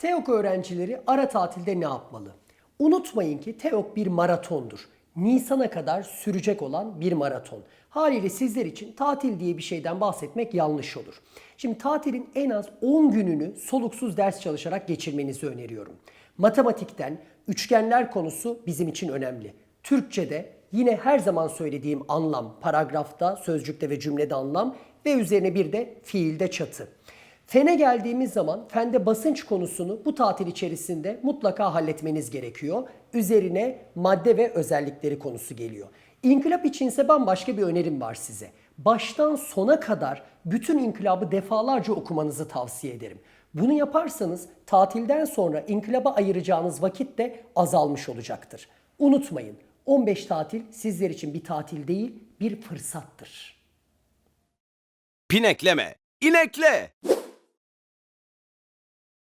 TEOK öğrencileri ara tatilde ne yapmalı? Unutmayın ki TEOK bir maratondur. Nisan'a kadar sürecek olan bir maraton. Haliyle sizler için tatil diye bir şeyden bahsetmek yanlış olur. Şimdi tatilin en az 10 gününü soluksuz ders çalışarak geçirmenizi öneriyorum. Matematikten üçgenler konusu bizim için önemli. Türkçede yine her zaman söylediğim anlam, paragrafta, sözcükte ve cümlede anlam ve üzerine bir de fiilde çatı. Fene geldiğimiz zaman fende basınç konusunu bu tatil içerisinde mutlaka halletmeniz gerekiyor. Üzerine madde ve özellikleri konusu geliyor. İnkılap içinse bambaşka bir önerim var size. Baştan sona kadar bütün inkılabı defalarca okumanızı tavsiye ederim. Bunu yaparsanız tatilden sonra inkılaba ayıracağınız vakit de azalmış olacaktır. Unutmayın 15 tatil sizler için bir tatil değil bir fırsattır. Pinekleme, inekle.